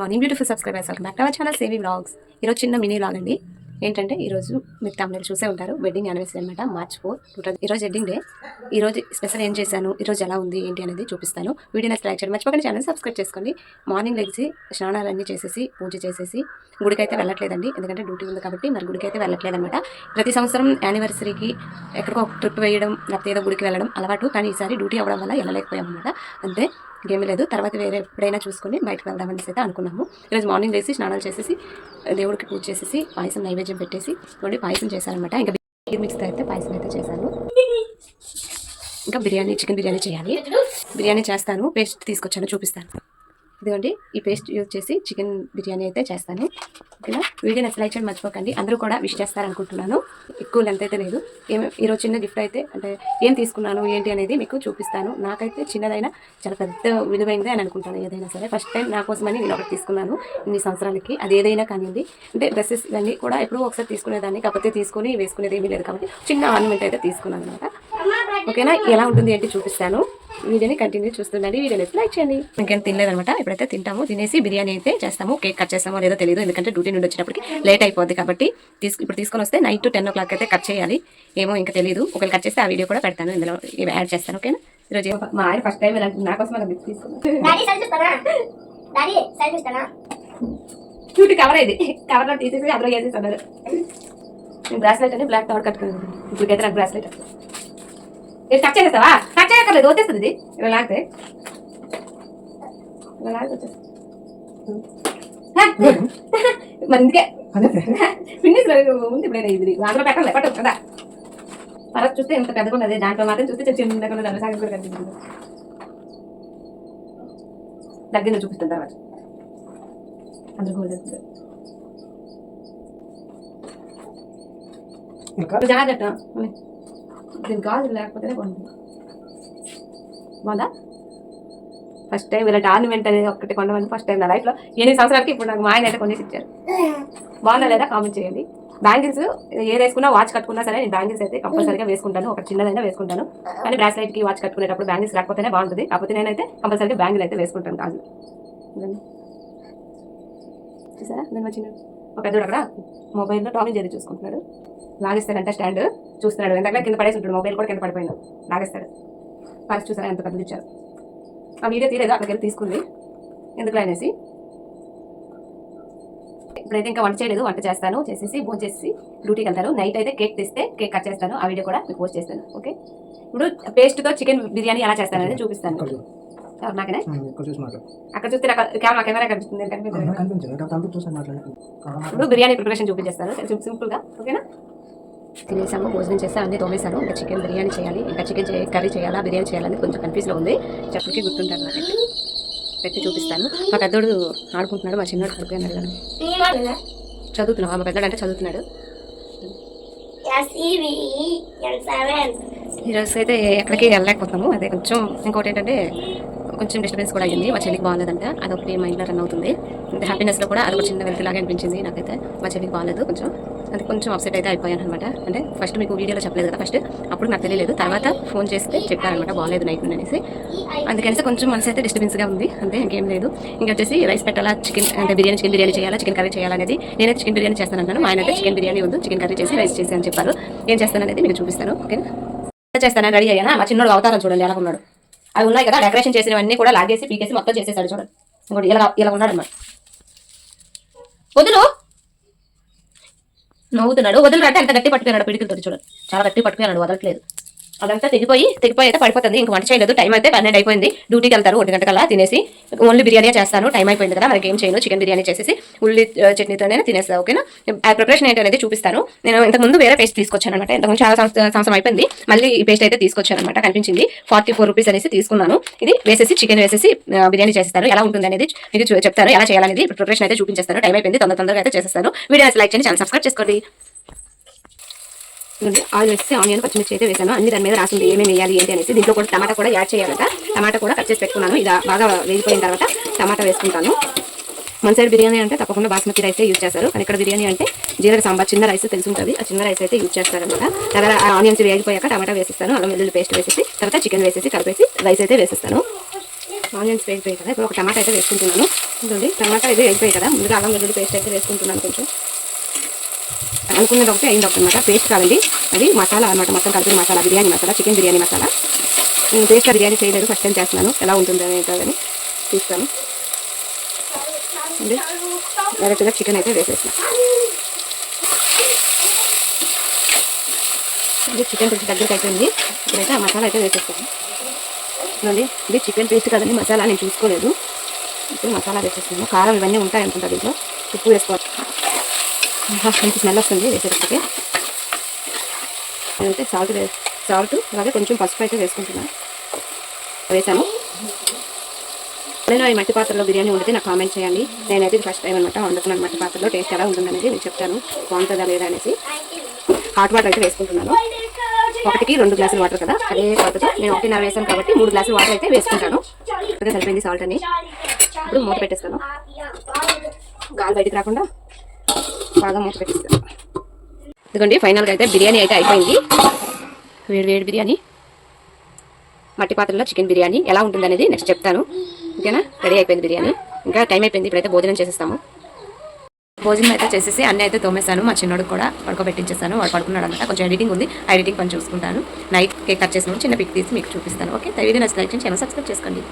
Morning beautiful subscribers welcome back to our channel Savi vlogs ఈరోజు చిన్న mini log అండి. ఏంటంటే ఈరోజు మీరు తమిళ చూసే ఉంటారు. వెడ్డింగ్ యానివర్సరీ అనమాట మార్చ్ ఫోర్ టూ థౌసండ్ ఈరోజు వెడ్డింగ్ డే ఈరోజు స్పెషల్ ఏం చేశాను ఈరోజు ఎలా ఉంది ఏంటి అనేది చూపిస్తాను. వీడియో నచ్చి లైక్ చేయడం. మర్చిపోకండి ఛానల్ సబ్స్క్రైబ్ చేసుకోండి. మార్నింగ్ లెగిసి స్నానాలు అన్నీ చేసేసి పూజ చేసేసి గుడికి అయితే వెళ్ళట్లేదండి. ఎందుకంటే డ్యూటీ ఉంది కాబట్టి మరి గుడికి అయితే వెళ్ళట్లేదు అనమాట ప్రతి సంవత్సరం యానివర్సరీకి ఎక్కడికో ఒక ట్రిప్ వేయడం లేకపోతే ఏదో గుడికి వెళ్ళడం అలవాటు. కానీ ఈసారి డ్యూటీ అవ్వడం వల్ల వెళ్ళలేకపోయాం అనమాట అంతే. ఇంకేమీ లేదు. తర్వాత వేరే ఎప్పుడైనా చూసుకొని బయటకు వెళ్దామని అయితే అనుకున్నాము. ఈరోజు మార్నింగ్ లేసి స్నానాలు చేసేసి దేవుడికి పూజ చేసేసి పాయసం నైవేద్యం పెట్టేసి ఉండి పాయసం చేశారనమాట ఇంకా బిర్యానీ మిక్స్తో అయితే పాయసం అయితే చేశాను. ఇంకా బిర్యానీ చికెన్ బిర్యానీ చేయాలి. బిర్యానీ చేస్తాను. పేస్ట్ తీసుకొచ్చాను చూపిస్తాను. ఇదిగోండి ఈ పేస్ట్ యూజ్ చేసి చికెన్ బిర్యానీ అయితే చేస్తాను. ఓకేనా? వీడియో నచ్చి చేయడం మర్చిపోకండి. అందరూ కూడా విష్ చేస్తారనుకుంటున్నాను. ఎక్కువ లెంత్ అయితే లేదు. ఏం ఈరోజు చిన్న గిఫ్ట్ అయితే అంటే ఏం తీసుకున్నాను ఏంటి అనేది మీకు చూపిస్తాను. నాకైతే చిన్నదైనా చాలా పెద్ద విలువైంది అని అనుకుంటాను ఏదైనా సరే. ఫస్ట్ టైం నా కోసమని నేను ఒకటి తీసుకున్నాను ఇన్ని సంవత్సరాలకి. అది ఏదైనా కానివ్వండి అంటే డ్రెస్సెస్ ఇవన్నీ కూడా ఎప్పుడూ ఒకసారి తీసుకునేదాన్ని కాకపోతే తీసుకొని వేసుకునేది ఏమీ లేదు కాబట్టి చిన్న ఆర్నమెంట్ అయితే తీసుకున్నాను అనమాట. ఓకేనా? ఎలా ఉంటుంది ఏంటి చూపిస్తాను. వీడియోని కంటిన్యూ చూస్తుండండి. వీడియోని లైక్ చేయండి. ఇంకేం తినలేదనమాట ఇప్పుడైతే తింటాము. తినేసి బిర్యానీ అయితే చేస్తాము. కేక్ కట్ చేస్తామో లేదో తెలియదు ఎందుకంటే డ్యూటీ నుండి వచ్చినప్పటికి లేట్ అయిపోద్ది కాబట్టి తీసుకు ఇప్పుడు తీసుకొని వస్తే నైట్ టెన్ ఓ క్లాక్ అయితే కట్ చేయాలి. ఏమో ఇంకా తెలియదు ఒకవేళ కట్ చేస్తే ఆ వీడియో కూడా పెడతాను. ఇందులో ఇవి యాడ్ చేస్తాను. ఓకేనా? ఈరోజు మా ఆయన ఫస్ట్ టైం ఇలా నా కోసం అలా తీసుకున్నాను కవర్ ఇది. కవర్లో తీసేసి అందులో వేసేసి అన్నారు బ్రాస్లెట్ అని బ్లాక్ కవర్ కట్టుకున్నాను. ఇప్పటికైతే నాకు బ్రాస్లెట్ కట్ చేసేస్తావా? చేయక్కర్లేదు వచ్చేస్తుంది. ఇది ఇలా లాగితే. ఇలా లాగితే వచ్చేస్తుంది! మరి ఇందుకే. ఫినిష్ ఉంది ఇప్పుడైనా ఇది. అందులో పెట్టలే పట్టు కదా. తర్వాత చూస్తే ఇంత దాంట్లో మాత్రం చూస్తే చిన్న దాంట్లో సగం కూడా కనిపిస్తుంది దగ్గర నుంచి చూపిస్తాను తర్వాత. తెలుస్తుంది. ఇంకా? జాగ్రత్త. దీని గాజులు లేకపోతేనే బాగుంటుంది. బాగుందా ఫస్ట్ టైం ఇలాంటి ఆర్నమెంట్ అనేది ఒకటి కొండమని ఫస్ట్ టైం నా లైఫ్లో ఎనిమిది సంవత్సరాలకి ఇప్పుడు నాకు మా ఆయన అయితే కొనేసి ఇచ్చారు. బాగుందా లేదా కామెంట్ చేయండి. బ్యాంగిల్స్ ఏది వేసుకున్నా వాచ్ కట్టుకున్నా సరే నేను బ్యాంగిల్స్ అయితే కంపల్సరీగా వేసుకుంటాను. ఒక చిన్నదైనా వేసుకుంటాను. కానీ బ్రాస్లైట్కి వాచ్ కట్టుకునేటప్పుడు బ్యాంగిల్స్ రాకపోతేనే బాగుంటుంది. కాకపోతే నేనైతే కంపల్సరీగా బ్యాంగిల్ అయితే వేసుకుంటాను గాజులు చూసారా? నేను వచ్చిన ఒక పెద్దోడు అక్కడ మొబైల్లో టామీ చేసి చూసుకుంటున్నాడు. లాగేస్తాడంట స్టాండ్. చూస్తున్నాడు. ఎందుకంటే కింద పడేసి ఉంటాడు. మొబైల్ కూడా కింద పడిపోయినాడు లాగేస్తాడు. పరిచి చూసారా ఎంత పెద్దది ఇచ్చారు. ఆ వీడియో తీరేదో అక్కడికి వెళ్ళి తీసుకుంది. ఎందుకు అనేసి. ఇప్పుడైతే ఇంకా వంట చేయలేదు వంట చేస్తాను చేసేసి భోజనం చేసి డ్యూటీకి వెళ్తారు నైట్ అయితే కేక్ తెస్తే కేక్ కట్ చేస్తాను ఆ వీడియో కూడా మీకు పోస్ట్ చేస్తాను ఓకే? ఇప్పుడు పేస్ట్తో చికెన్ బిర్యానీ ఎలా చేస్తాను అనేది చూపిస్తాను. నాకనే? అక్కడ చూస్తే కెమెరా కెమెరా కనిపిస్తుంది ఇప్పుడు బిర్యానీ ప్రిపరేషన్ చూపించేస్తాను sim- సింపుల్గా ఓకేనా? తినేసాము భోజనం చేస్తే అన్ని తోమేశాను. ఇంకా చికెన్ బిర్యానీ చేయాలి ఇంకా చికెన్ కర్రీ చేయాలా బిర్యానీ చేయాలని కొంచెం కన్ఫ్యూజ్లో ఉంది. చెప్పడానికి గుర్తుంటాను నాకైతే. పెట్టి చూపిస్తాను. మా పెద్దోడు ఆడుకుంటున్నాడు మా చిన్నోడు పడిపోయినాడు కదా. చదువుతున్నావా మా పెద్దోడు అంటే చదువుతున్నాడు. ఎల్ సెవెన్ ఈరోజు అయితే ఎక్కడికి వెళ్ళలేకపోతున్నాము. అదే కొంచెం ఇంకోటి ఏంటంటే కొంచెం డిస్టర్బెన్స్ కూడా అయింది మా చెల్లికి బాగాలేదంట. అదొకటి మైండ్లో రన్ అవుతుంది. హ్యాపీనెస్ హ్యాపీనెస్లో కూడా అదొక చిన్న వెళ్తులాగా అనిపించింది నాకైతే. మా చెల్లికి బాగాలేదు కొంచెం. అది కొంచెం అప్సెట్ అయితే అయిపోయాను అనమాట అంటే ఫస్ట్ మీకు వీడియోలో చెప్పలేదు కదా ఫస్ట్ అప్పుడు నాకు తెలియలేదు. తర్వాత ఫోన్ చేస్తే చెప్పారనమాట బాగాలేదు నైట్ నుండి అనేసి. అందుకనేసి కొంచెం మనసు అయితే డిస్టర్బెన్స్గా ఉంది. అంతే ఇంకేం లేదు. ఇంకా వచ్చేసి రైస్ పెట్టాలా? చికెన్ అంటే బిర్యానీ చికెన్ బిర్యానీ చేయాలా? చికెన్ కర్రీ చేయాలనేది నేనైతే చికెన్ బిర్యానీ చేస్తాను అన్నాను. ఆయన అయితే చికెన్ బిర్యానీ వద్దు చికెన్ కర్రీ చేసి రైస్ చేసి అని చెప్పారు. ఏం చేస్తాననేది మీకు చూపిస్తాను. ఓకేనా? చేస్తాను? రెడీ అయ్యానా? మా చిన్నోడు అవతారం చూడండి ఎలా ఉన్నాడు. అవి ఉన్నాయి కదా డెకరేషన్ చేసినవన్నీ కూడా లాగేసి పీకేసి మొత్తం చేసేసాడు చూడండి ఇంకోటి ఇలా ఇలా ఉన్నాడు అన్నమాట వదులు! నవ్వుతున్నాడు. వదులు అంత గట్టి పట్టుకున్నాడు పిడికిలతో చూడండి చాలా గట్టి పట్టుకున్నాడు వదలట్లేదు. అదంతా తెగిపోయి తెగిపోయి అయితే పడిపోతుంది. ఇంకా వంట చేయలేదు. టైం అయితే పన్నెండు అయిపోయింది. డ్యూటీకి వెళ్తారు ఒంటి గంటకల్లా తినేసి. ఓన్లీ బిర్యానీ చేస్తాను. టైం అయిపోయింది కదా మనకి ఏం చేయను. చికెన్ బిర్యానీ చేసేసి ఉల్లి చట్నీతోనే తినేస్తాను ఓకేనా? ఆ ప్రిపరేషన్ ఏంటనేది చూపిస్తాను. నేను ఇంతకుముందు వేరే పేస్ట్ తీసుకొచ్చాను అనమాట ఇంతకుముందు చాలా సంవత్సరం సంవత్సరం అయిపోయింది. మళ్ళీ ఈ పేస్ట్ అయితే తీసుకొచ్చాను అనమాట కనిపించింది. ఫార్టీ ఫోర్ రూపీస్ అనేసి తీసుకున్నాను. ఇది వేసేసి చికెన్ వేసేసి బిర్యానీ చేస్తారు ఎలా ఉంటుంది అనేది మీకు చెప్తాను. ఎలా చేయాలనేది ప్రిపరేషన్ అయితే చూపించేస్తాను. టైం అయిపోయింది. తొందర తొందరగా అయితే చేసేస్తాను. వీడియో లైక్ చేయండి ఛానల్ సబ్స్క్రైబ్ చేసుకోండి. ఆయిల్ వేసి ఆనియన్ పచ్చిమిర్చి అయితే వేసాను అన్ని దాని మీద రాసింది ఏమేమి వేయాలి ఏంటి అనేసి దీంట్లో కూడా టమాటా కూడా యాడ్ చేయాలట. టమాటా కూడా కట్ చేసి పెట్టుకున్నాను. ఇది బాగా వేగిపోయిన తర్వాత టమాటా వేసుకుంటాను. మన సైడ్ బిర్యానీ అంటే తప్పకుండా బాస్మతి రైస్ యూజ్ చేస్తారు. కానీ ఇక్కడ బిర్యానీ అంటే జీలక సాంబార్ చిన్న రైస్ తెలిసి ఉంటుంది ఆ చిన్న రైస్ అయితే యూజ్ చేస్తారనమాట. తర్వాత ఆనియన్స్ వేగిపోయాక టమాటా వేసిస్తాను. అల్లం వెల్లుల్లి పేస్ట్ వేసేసి తర్వాత చికెన్ వేసేసి కలిపేసి రైస్ అయితే వేసిస్తాను. ఆనియన్స్ వేగిపోయాయి కదా ఇప్పుడు ఒక టమాటా అయితే వేసుకుంటున్నాను. టమాటా అయితే వేగిపోయాయి కదా. ముందుగా అల్లం వెల్లుల్లి పేస్ట్ అయితే వేసుకుంటున్నాను కొంచెం. అనుకున్నది ఒకటి అయింది ఒకటి అనమాట. పేస్ట్ కాదండి. అది మసాలా అనమాట. మొత్తం కలిపిన మసాలా బిర్యానీ మసాలా చికెన్ బిర్యానీ మసాలా. నేను పేస్ట్ బిర్యానీ చేయలేదు. ఫస్ట్ టైం చేస్తున్నాను. ఎలా ఉంటుంది అనేది చూస్తాను. అండి డైరెక్ట్గా చికెన్ అయితే వేసేసిన ఇది చికెన్ పేస్ట్ దగ్గరికి అయిపోయింది. ఇప్పుడైతే ఆ మసాలా అయితే వేసేస్తాను. చూడండి ఇది చికెన్ పేస్ట్ కదండి. మసాలా నేను చూసుకోలేదు. ఇప్పుడు మసాలా వేసేస్తున్నాను. కారం ఇవన్నీ ఉంటాయి అనుకుంటా దీంట్లో. ఉప్పు వేసుకోవాలి. మంచి స్మెల్ వస్తుంది వేసేటప్పటికి. నేనైతే సాల్ట్ వే సాల్ట్ అలాగే కొంచెం పసుపు అయితే వేసుకుంటున్నాను వేసాను. నేను ఈ మట్టి పాత్రలో బిర్యానీ వండితే నాకు కామెంట్ చేయండి. నేనైతే ఫస్ట్ టైం అనమాట వండుతున్నాను మట్టి పాత్రలో. టేస్ట్ ఎలా ఉంటుందనేది నేను చెప్తాను. బాగుంటుందా లేదా అనేసి. హాట్ వాటర్ అయితే వేసుకుంటున్నాను. ఒకటికి రెండు గ్లాసులు వాటర్ కదా. అదే పాత్రతో నేను ఒకటిన్నర వేసాను కాబట్టి మూడు గ్లాసులు వాటర్ అయితే వేసుకుంటాను. అదే సరిపోయింది సాల్ట్ అని ఇప్పుడు మూత పెట్టేస్తాను. గాలి బయటికి రాకుండా బాగా మూత పెట్టేస్తాను ఎందుకంటే ఫైనల్గా అయితే బిర్యానీ అయితే అయిపోయింది. వేడి వేడి బిర్యానీ. మట్టి పాత్రలో చికెన్ బిర్యానీ ఎలా ఉంటుంది అనేది నెక్స్ట్ చెప్తాను. ఓకేనా? రెడీ అయిపోయింది బిర్యానీ. ఇంకా టైం అయిపోయింది ఇప్పుడైతే భోజనం చేసేస్తాము. భోజనం అయితే చేసేసి అన్నీ అయితే తోమేశాను మా చిన్నోడు కూడా పడుకోబెట్టించేస్తాను వాడు పడుకున్నాడు అనమాట కొంచెం ఎడిటింగ్ ఉంది ఆ ఎడిటింగ్ కొంచెం చూసుకుంటాను. నైట్ కేక్ కట్ చేసినప్పుడు చిన్న పిక్ తీసి మీకు చూపిస్తాను ఓకే? వీడియో నచ్చిన లైక్ చేయండి ఛానల్ సబ్స్క్రైబ్ చేసుకోండి.